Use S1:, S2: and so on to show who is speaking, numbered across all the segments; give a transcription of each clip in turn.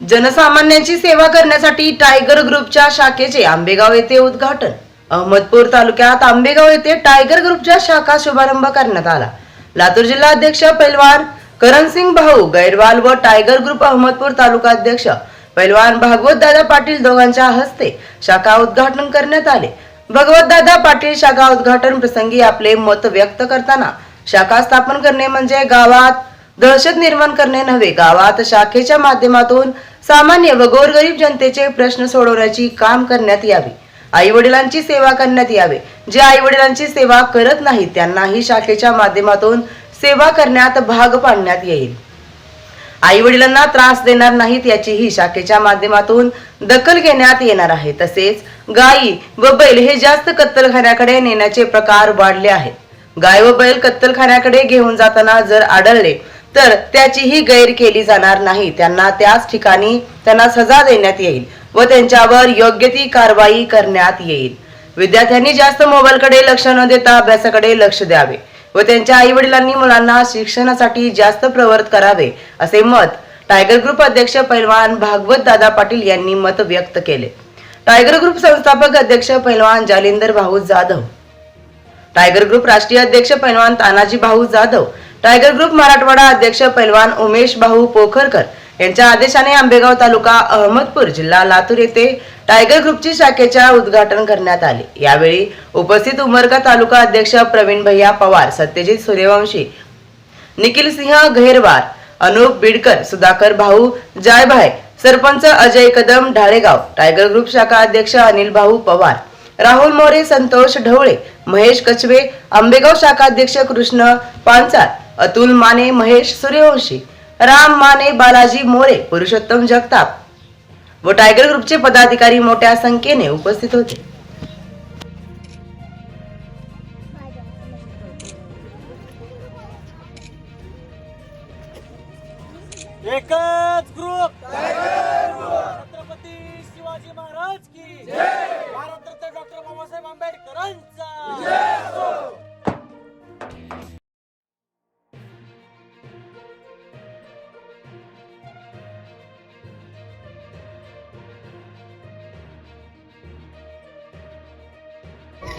S1: जनसामान्यांची सेवा करण्यासाठी टायगर ग्रुपच्या शाखेचे आंबेगाव येथे उद्घाटन. अहमदपूर तालुक्यात आंबेगाव येथे टायगर ग्रुपच्या शाखा शुभारंभ करण्यात आला. लातूर जिल्हा अध्यक्ष पैलवान करणसिंग भाऊ गैरवाल व टायगर ग्रुप अहमदपूर तालुका अध्यक्ष पैलवान भागवत दादा पाटील दोघांच्या हस्ते शाखा उद्घाटन करण्यात आले. भगवत दादा पाटील शाखा उद्घाटन प्रसंगी आपले मत व्यक्त करताना शाखा स्थापन करणे म्हणजे गावात दहशत निर्माण करणे नव्हे. गावात शाखेच्या माध्यमातून सामान्य व गोरगरीब जनतेचे प्रश्न सोडवण्याची काम करण्यात यावे. आई वडिलांची सेवा करण्यात यावे. जे आई वडिलांची सेवा करत नाहीत त्यांनाही शाखेच्या माध्यमातून सेवा करण्यात भाग पाडण्यात येईल. आई वडिलांना त्रास देणार नाहीत याचीही शाखेच्या माध्यमातून दखल घेण्यात येणार आहे. तसेच गायी व बैल हे जास्त कत्तलखान्याकडे नेण्याचे प्रकार वाढले आहेत. गाय व बैल कत्तलखान्याकडे घेऊन जाताना जर आढळले तर त्याचीही गैर केली जाणार नाही. त्यांना त्याच ठिकाणी त्यांना सजा देण्यात येईल व त्यांच्यावर योग्य ती कारवाई करण्यात येईल. विद्यार्थ्यांनी जास्त मोबाईलकडे लक्ष न देता अभ्यासाकडे लक्ष द्यावे व त्यांच्या आई वडिलांनी मुलांना शिक्षणासाठी जास्त प्रवृत्त करावे असे मत टायगर ग्रुप अध्यक्ष पैलवान भागवत दादा पाटील यांनी मत व्यक्त केले. टायगर ग्रुप संस्थापक अध्यक्ष पैलवान जालिंदर भाऊ जाधव. टायगर ग्रुप राष्ट्रीय अध्यक्ष पैलवान तानाजी भाऊ जाधव टायगर ग्रुप मराठवाडा अध्यक्ष पैलवान उमेश भाऊ पोखरकर यांच्या आदेशाने आंबेगाव तालुका अहमदपूर जिल्हा लातूर येथे टायगर ग्रुपची शाखेच्या उद्घाटन करण्यात आले. यावेळी उपस्थित उमरगा तालुका अध्यक्ष प्रवीण भैया पवार सत्यजित सूर्यवंशी निखिल सिंह घेरवार अनुप बिडकर सुधाकर भाऊ जायभाई सरपंच अजय कदम ढाळेगाव टायगर ग्रुप शाखा अध्यक्ष अनिल भाऊ पवार राहुल मोरे संतोष ढवळे महेश कचवे आंबेगाव शाखा अध्यक्ष कृष्ण पांचाळ अतुल माने महेश सूर्यवंशी राम माने बालाजी मोरे पुरुषोत्तम जगताप. व टायगर ग्रुपचे पदाधिकारी मोठ्या संख्येने उपस्थित होते.
S2: एकच ग्रुप. छत्रपती शिवाजी महाराज की. भारतरत्न डॉक्टर बाबासाहेब आंबेडकरांचा.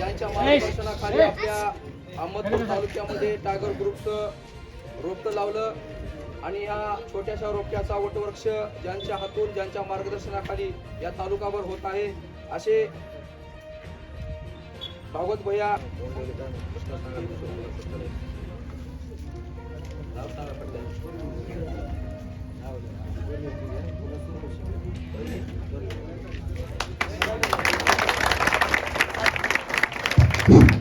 S3: ज्यांच्या मार्गदर्शनाखाली आपल्या अहमदपूर तालुक्यामध्ये टायगर ग्रुपचं रोपटं लावलं आणि या छोट्याशा रोपट्याचा वटवृक्ष ज्यांच्या हातून ज्यांच्या मार्गदर्शनाखाली या तालुकाभर होत आहे असे भागवत भैया
S4: Thank you.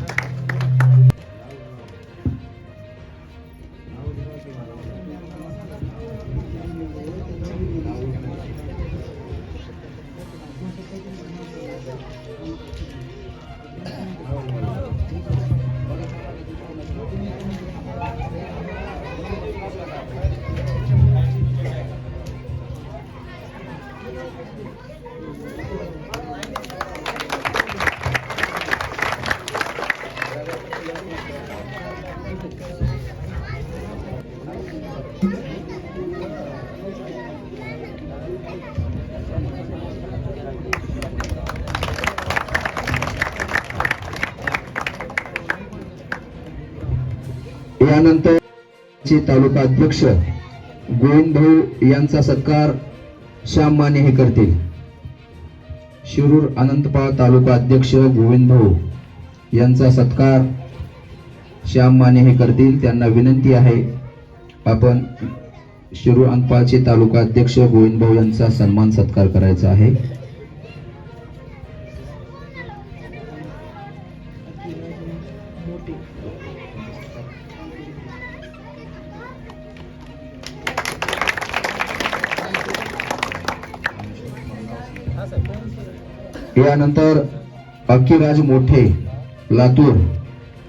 S4: यानंतर तालुका अध्यक्ष गोविंद भाऊ यांचा सत्कार श्याम माने हे करतील. शिरूर अनंतपाळ तालुका अध्यक्ष गोविंद भाऊ यांचा सत्कार श्याम माने हे करतील. त्यांना विनंती आहे आपण शिरूर अनंतपाळचे तालुका अध्यक्ष गोविंद भाऊ यांचा सन्मान सत्कार करायचा आहे. यानंतर अक्कीराज मोठे लातूर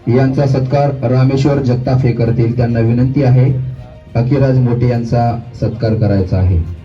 S4: यांचा सत्कार रामेश्वर जगताप हे करतील त्यांना विनंती आहे अक्कीराज मोठे यांचा सत्कार करायचा आहे.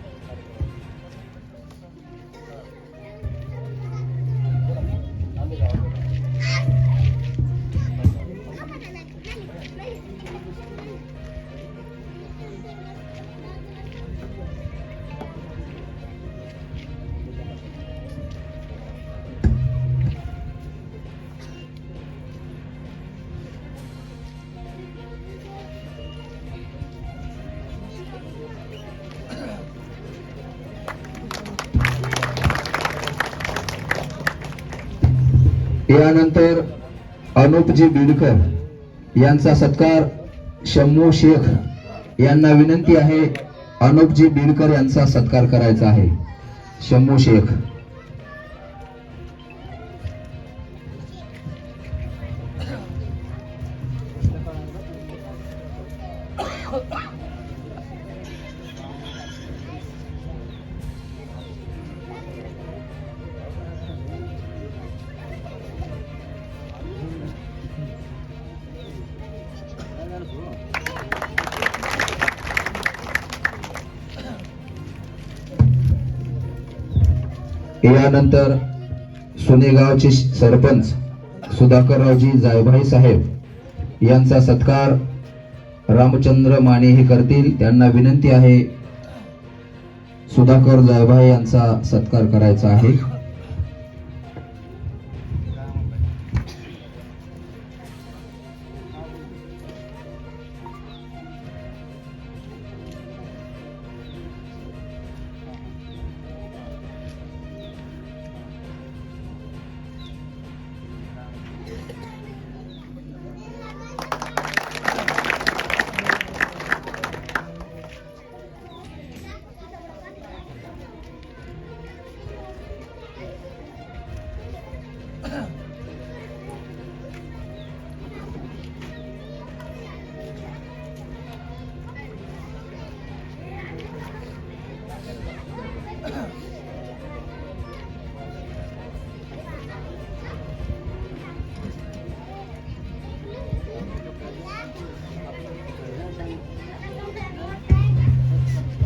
S4: यानंतर अनुपजी बीडकर यांचा सत्कार शम्मू शेख यांना विनंती आहे अनुपजी बीडकर यांचा सत्कार करायचा आहे. शम्मू शेख. यानंतर सुनेगावचे सरपंच सुधाकररावजी जायभाई साहेब यांचा सत्कार रामचंद्र माने हे करतील. त्यांना विनंती आहे सुधाकर जायभाई यांचा सत्कार करायचा आहे.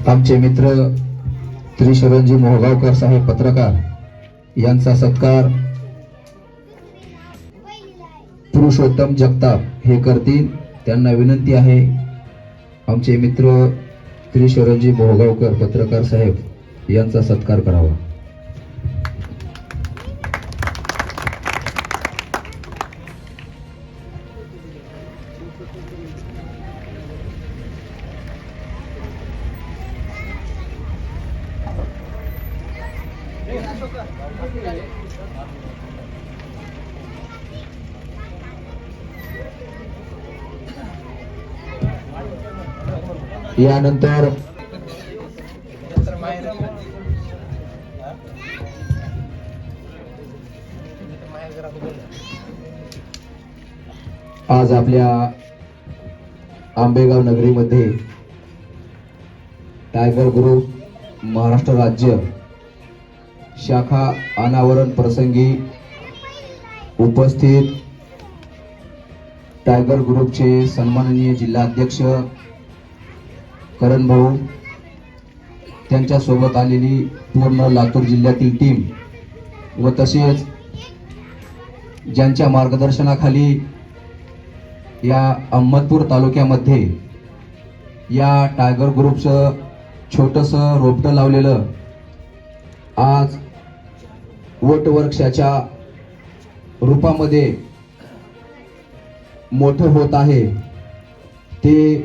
S4: आमचे मित्र त्रिशरणजी मोहगावकर साहेब पत्रकार यांचा सत्कार पुरुषोत्तम जगताप हे करतील. त्यांना विनंती आहे आमचे मित्र त्रिशरणजी मोहगावकर पत्रकार साहेब यांचा सत्कार करावा. यानंतर आज आपल्या आंबेगाव नगरीमध्ये टायगर ग्रुप महाराष्ट्र राज्य शाखा अनावरण प्रसंगी उपस्थित टायगर ग्रुपचे सन्माननीय जिल्हाध्यक्ष करण भाऊ त्यांच्यासोबत आलेली पूर्ण लातूर जिल्ह्यातील टीम व तसेच ज्यांच्या मार्गदर्शनाखाली या अहमदपूर तालुक्यामध्ये या टायगर ग्रुपचं छोटंसं रोपटं लावलेलं आज वटवृक्षाच्या रूपामध्ये मोठं होत आहे. ते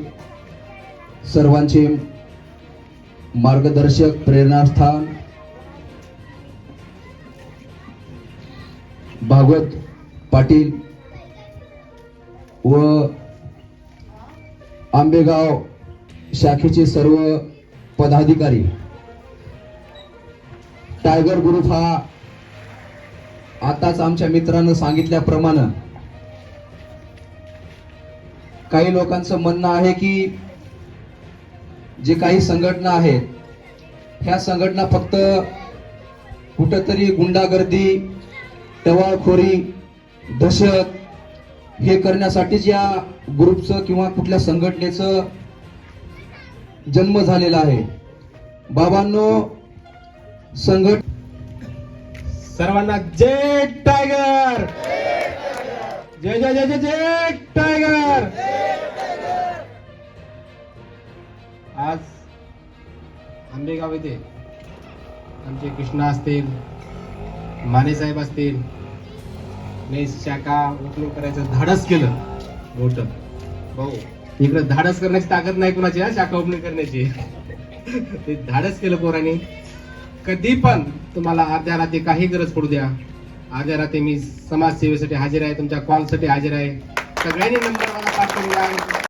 S4: सर्वांचे मार्गदर्शक प्रेरणास्थान भागवत पाटील व आंबेगाव शाखेचे सर्व पदाधिकारी. टायगर ग्रुप हा आताच आमच्या मित्रानं सांगितल्याप्रमाणे काही लोकांचं म्हणणं आहे की जे काही संघटना आहेत ह्या संघटना फक्त कुठंतरी गुंडागर्दी टवाळखोरी दहशत हे करण्यासाठीच या ग्रुपचं किंवा कुठल्या संघटनेचं जन्म झालेला आहे. बाबांनो संघट
S5: सर्वांना जय टायगर! जय जय जय जय जय टायगर! आज आंबेगाव येथे आमचे कृष्णा असतील मानेसाहेब असतील मी शाखा ओपनिंग करायचं धाडस केलं मोठ. भाऊ इकडे धाडस करण्याची ताकद नाही कुणाची हा? शाखा ओपनिंग करण्याची. ते धाडस केलं पोरांनी. कधी पण तुम्हाला अर्ध्या रात्री काही गरज पडू द्या. अर्ध्या रात्री मी समाजसेवेसाठी हजर आहे तुमच्या कॉलसाठी हजर आहे. सगळ्यांनी नंबर मला पाठवलेला द्या